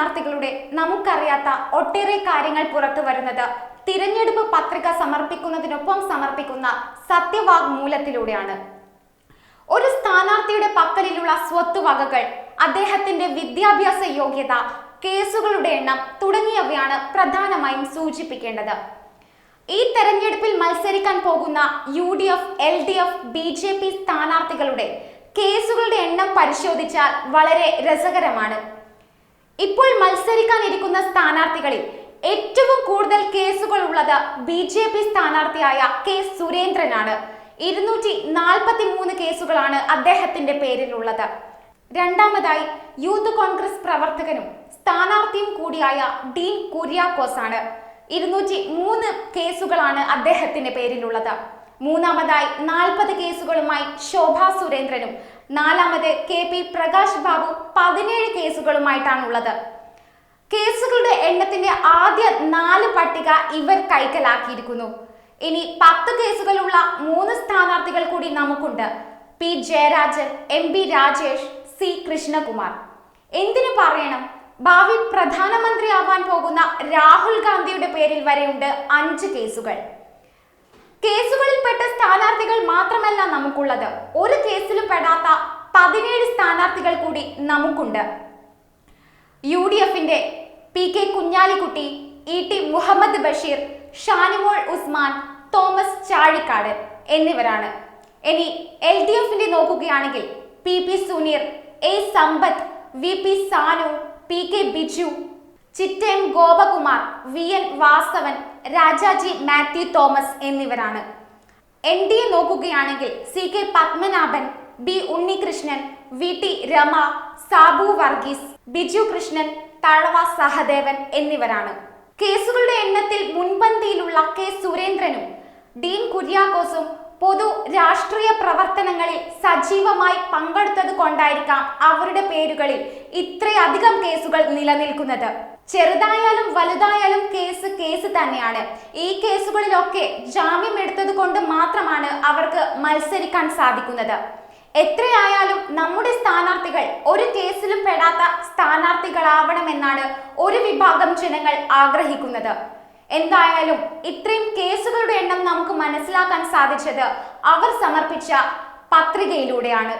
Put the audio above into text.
സ്ഥാനാർത്ഥികളുടെ നമുക്കറിയാത്ത ഒട്ടേറെ കാര്യങ്ങൾ പുറത്തു വരുന്നത്. തിരഞ്ഞെടുപ്പ് പത്രിക സമർപ്പിക്കുന്നതിനൊപ്പം സമർപ്പിക്കുന്ന സത്യവാങ്മൂലത്തിലൂടെയാണ്. ഒരു സ്ഥാനാർത്ഥിയുടെ പക്കലിലുള്ള സ്വത്തുവകകൾ അദ്ദേഹത്തിന്റെ വിദ്യാഭ്യാസ യോഗ്യത കേസുകളുടെ എണ്ണം തുടങ്ങിയവയാണ് പ്രധാനമായും സൂചിപ്പിക്കേണ്ടത്. ഈ തെരഞ്ഞെടുപ്പിൽ മത്സരിക്കാൻ പോകുന്ന U D F L D F B J P സ്ഥാനാർത്ഥികളുടെ കേസുകളുടെ എണ്ണം പരിശോധിച്ചാൽ വളരെ രസകരമാണ്. ഇപ്പോൾ മത്സരിക്കാനിരിക്കുന്ന സ്ഥാനാർത്ഥികളിൽ ഏറ്റവും കൂടുതൽ കേസുകൾ ഉള്ളത് ബി ജെ പി സ്ഥാനാർത്ഥിയായ കെ സുരേന്ദ്രനാണ്. ഇരുന്നൂറ്റി നാൽപ്പത്തി മൂന്ന് കേസുകളാണ് അദ്ദേഹത്തിന്റെ പേരിലുള്ളത്. രണ്ടാമതായി യൂത്ത് കോൺഗ്രസ് പ്രവർത്തകനും സ്ഥാനാർത്ഥിയും കൂടിയായ ഡീൻ കുര്യാക്കോസ് ആണ് ഇരുന്നൂറ്റി മൂന്ന് കേസുകളാണ് അദ്ദേഹത്തിന്റെ പേരിലുള്ളത്. മൂന്നാമതായി നാൽപ്പത് കേസുകളുമായി ശോഭ സുരേന്ദ്രനും നാലാമത് കെ പി പ്രകാശ് ബാബു പതിനേഴ് കേസുകളുമായിട്ടാണുള്ളത്. കേസുകളുടെ എണ്ണത്തിന്റെ ആദ്യ നാല് പട്ടിക ഇവർ കൈക്കലാക്കിയിരിക്കുന്നു. ഇനി പത്ത് കേസുകളുള്ള മൂന്ന് സ്ഥാനാർത്ഥികൾ കൂടി നമുക്കുണ്ട്. P Jayarajan M P Rajesh C Krishnakumar. എന്തിനു പറയണം? ഭാവി പ്രധാനമന്ത്രിയാവാൻ പോകുന്ന രാഹുൽ ഗാന്ധിയുടെ പേരിൽ വരെയുണ്ട് അഞ്ച് കേസുകൾ. കേസുകളിൽപ്പെട്ട സ്ഥാനാർത്ഥികൾ മാത്രമല്ല നമുക്കുള്ളത്. ഒരു കേസിലും പെടാത്ത പതിനേഴ് സ്ഥാനാർത്ഥികൾ കൂടി നമുക്കുണ്ട്. യു ഡി എഫിന്റെ P K Kunhalikutty E T Muhammad Basheer Shanimol Usman Thomas Chazhikadu എന്നിവരാണ്. ഇനി എൽ ഡി എഫിന്റെ നോക്കുകയാണെങ്കിൽ P P Suneer A Sampath V P Sanu P K Biju Chittayam Gopakumar V. N. Vasavan Rajaji Mathew Thomas എന്നിവരാണ്. N. D. A നോക്കുകയാണെങ്കിൽ C. K. Padmanabhan B. Unnikrishnan V. T. Rema Sabu Varghese Biju Krishnan Thazhava Sahadevan എന്നിവരാണ്. കേസുകളുടെ എണ്ണത്തിൽ മുൻപന്തിയിലുള്ള K. സുരേന്ദ്രനും ഡീൻ കുര്യാക്കോസും പൊതു രാഷ്ട്രീയ പ്രവർത്തനങ്ങളിൽ സജീവമായി പങ്കെടുത്തത് കൊണ്ടായിരിക്കാം അവരുടെ പേരുകളിൽ ഇത്രയധികം കേസുകൾ നിലനിൽക്കുന്നത്. ചെറുതായാലും വലുതായാലും കേസ് കേസ് തന്നെയാണ്. ഈ കേസുകളിലൊക്കെ ജാമ്യം എടുത്തത് കൊണ്ട് മാത്രമാണ് അവർക്ക് മത്സരിക്കാൻ സാധിക്കുന്നത്. എത്രയായാലും നമ്മുടെ സ്ഥാനാർത്ഥികൾ ഒരു കേസിലും പെടാത്ത സ്ഥാനാർത്ഥികളാവണമെന്നാണ് ഒരു വിഭാഗം ജനങ്ങൾ ആഗ്രഹിക്കുന്നത്. എന്തായാലും ഇത്രയും കേസുകളുടെ എണ്ണം നമുക്ക് മനസ്സിലാക്കാൻ സാധിച്ചത് അവർ സമർപ്പിച്ച പത്രികയിലൂടെയാണ്.